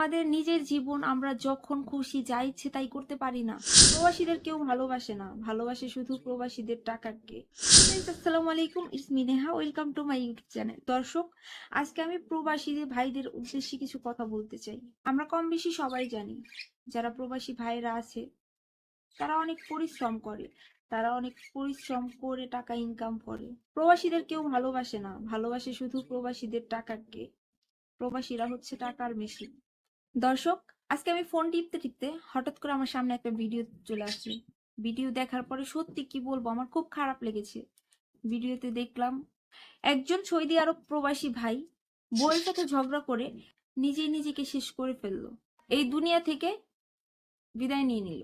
আমাদের নিজের জীবন আমরা যখন খুশি যা ইচ্ছে তাই করতে পারি না। প্রবাসীদের কেউ ভালোবাসে না। ভালোবাসে শুধু প্রবাসীদের টাকাকে। আসসালামু আলাইকুম। It's me Neha welcome to my YouTube channel দর্শক, আজকে আমি প্রবাসীদের, ভাইদের উদ্দেশ্যে কিছু কথা বলতে চাই। আমরা কম বেশি সবাই জানি, যারা প্রবাসী ভাইরা আছে, তারা অনেক পরিশ্রম করে। তারা অনেক পরিশ্রম করে টাকা ইনকাম করে। প্রবাসীদের কেউ ভালোবাসে না। ভালোবাসে শুধু প্রবাসীদের টাকাকে। প্রবাসীরা হচ্ছে টাকার মেশিন দর্শক, আজকে আমি ফোন টিপতে টিপতে হঠাৎ করে আমার সামনে একটা ভিডিও চলে আসছে ভিডিও দেখার পরে সত্যি কি বলব, আমার খুব খারাপ লেগেছে। ভিডিওতে দেখলাম, একজন সৌদি আরব প্রবাসী ভাই বউয়ের সাথে ঝগড়া করে নিজেই নিজেকে শেষ করে ফেলল। এই দুনিয়া থেকে বিদায় নিয়ে নিল।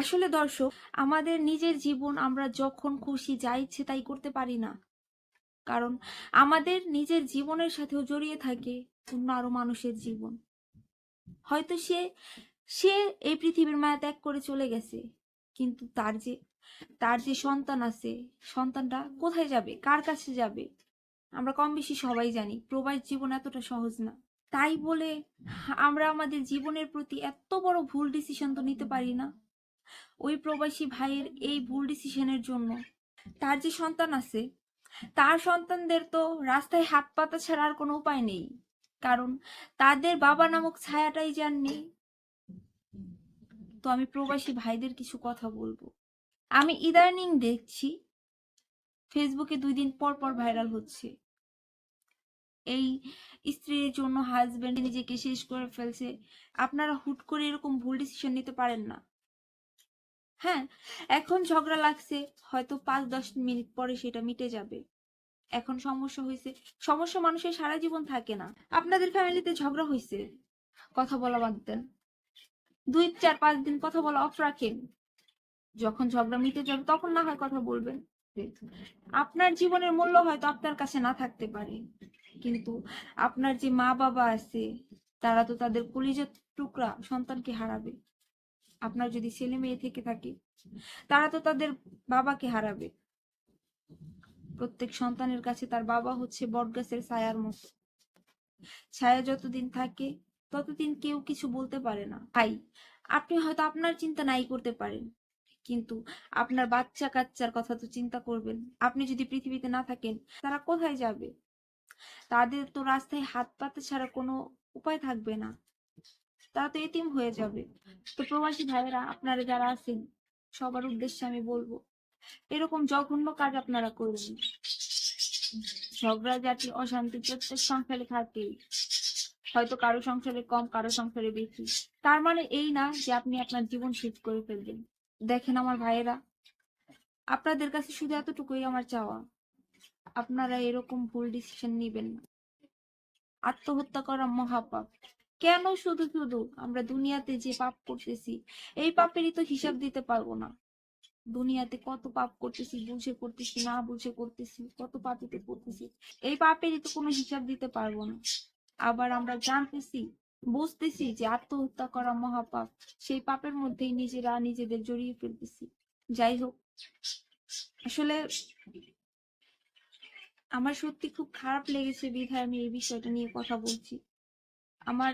আসলে দর্শক, আমাদের নিজের জীবন আমরা যখন খুশি, যা ইচ্ছে তাই করতে পারি না। কারণ আমাদের নিজের জীবনের সাথেও জড়িয়ে থাকে অন্য আরও মানুষের জীবন। হয়তো সে সে এই পৃথিবীর মায়া ত্যাগ করে চলে গেছে, কিন্তু তার যে তার যে সন্তান আছে, সন্তানটা কোথায় যাবে? কার কাছে যাবে? আমরা কম বেশি সবাই জানি, প্রবাস জীবন এতটা সহজ না। তাই বলে আমরা আমাদের জীবনের প্রতি এত বড় ভুল ডিসিশন তো নিতে পারি না। ওই প্রবাসী ভাইয়ের এই ভুল ডিসিশনের জন্য তার যে সন্তান আছে তার সন্তানদের তো রাস্তায় হাত পাতা ছাড়া আর কোনো উপায় নেই। কারণ তাদের বাবা নামক ছায়াটাই যার নেই। তো আমি প্রবাসী ভাইদের কিছু কথা বলব। আমি ইদানিং দেখছি ফেসবুকে দুই দিন পর পর ভাইরাল হচ্ছে। এই স্ত্রীর জন্য হাজবেন্ড নিজেকে শেষ করে ফেলছে। আপনারা হুট করে এরকম ভুল ডিসিশন নিতে পারেন না। হ্যাঁ এখন ঝগড়া লাগছে, হয়তো পাঁচ, দশ মিনিট পরে সেটা মিটে যাবে। এখন সমস্যা হয়েছে সমস্যা মানুষের সারা জীবন থাকে না। আপনাদের ফ্যামিলিতে ঝগড়া হয়েছে কথা বলা বাদ দেন। দুই, চার, পাঁচ দিন কথা বলা অফ রাখেন। যখন ঝগড়া মিটে যাবে, তখন না হয় কথা বলবেন। আপনার জীবনের মূল্য হয়তো আপনার কাছে না থাকতে পারে। কিন্তু আপনার যে মা বাবা আছে, তারা তো তাদের কলিজার টুকরা সন্তানকে হারাবে। আপনার যদি ছেলে মেয়ে থেকে থাকে, তারা তো তাদের বাবাকে হারাবে। প্রত্যেক সন্তানের কাছে তার বাবা হচ্ছে বটগাছের ছায়ার মতো। ছায়া যতদিন থাকে, ততদিন কেউ কিছু বলতে পারে না। তাই আপনি হয়তো আপনার চিন্তা নাই করতে পারেন, কিন্তু আপনার বাচ্চা কাচ্চার কথা তো চিন্তা করবেন। আপনি যদি পৃথিবীতে না থাকেন, তারা কোথায় যাবে? তাদের তো রাস্তায় হাত পাতে ছাড়া কোনো উপায় থাকবে না। তারা তো এতিম হয়ে যাবে। তো প্রবাসী ভাইয়েরা, আপনারা যারা আছেন, সবার উদ্দেশ্যে আমি বলব, এরকম জঘন্য কাজ আপনারা করবেন। ঝগড়া, জাতি, অশান্তি প্রত্যেক সংসারে থাকেই। হয়তো কারও সংসারে কম, কারও সংসারে বেশি। তার মানে এই না যে আপনি আপনার জীবন শেষ করে ফেলবেন। দেখেন আমার ভাইয়েরা, আপনাদের কাছে শুধু এতটুকুই আমার চাওয়া। আপনারা এরকম ভুল ডিসিশন নিবেন না। আত্মহত্যা করা মহাপাপ। কেন শুধু শুধু আমরা দুনিয়াতে যে পাপ করতেছি, এই পাপেরই তো হিসাব দিতে পারব না। দুনিয়াতে কত পাপ করতেছি, বুঝে করতেছি, না বুঝে করতেছি, কত পাপিতে করতেছি এই পাপেরই তো কোনো হিসাব দিতে পারব না। আবার আমরা জানতেছি, বুঝতেছি যে আত্মহত্যা করা মহাপাপ, সেই পাপের মধ্যেই নিজেরা নিজেদের জড়িয়ে ফেলতেছি। যাই হোক, আসলে আমার সত্যি খুব খারাপ লেগেছে বিধায় আমি এই বিষয়টা নিয়ে কথা বলছি। আমার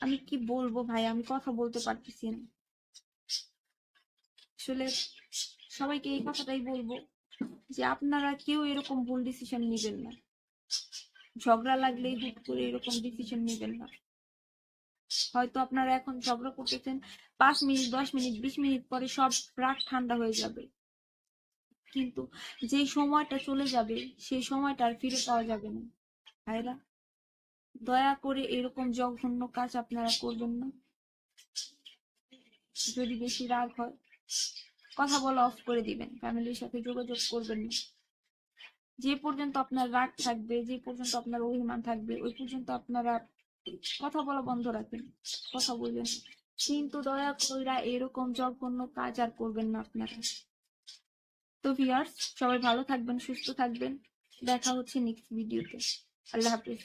আমি কি বলব ভাই? আমি কথা বলতে পারতেছি না। আসলে সবাইকে এই কথাটাই বলব যে আপনারা কেউ এরকম ভুল ডিসিশন নেবেন না। ঝগড়া লাগলেই হুট করে এরকম ডিসিশন নেবেন না। হয়তো আপনারা এখন ঝগড়া করতেছেন, পাঁচ মিনিট, দশ মিনিট, বিশ মিনিট পরে সব রাগ ঠান্ডা হয়ে যাবে। কিন্তু যেই সময়টা চলে যাবে, সেই সময়টা আর ফিরে পাওয়া যাবে না। ভাইরা দয়া করে এরকম জঘন্য কাজ আপনারা করবেন না। যদি বেশি রাগ হয়, কথা বলা অফ করে দিবেন। ফ্যামিলির সাথে যোগাযোগ করবেন না। যে পর্যন্ত আপনার রাগ থাকবে, যে পর্যন্ত আপনার অভিমান থাকবে, ওই পর্যন্ত আপনারা কথা বলা বন্ধ রাখবেন, কথা বলবেন কিন্তু দয়া কইরা এরকম জঘন্য কাজ আর করবেন না আপনারা। তো ভিউয়ার্স সবাই ভালো থাকবেন, সুস্থ থাকবেন। দেখা হচ্ছে নেক্সট ভিডিওতে আল্লাহ হাফিজ।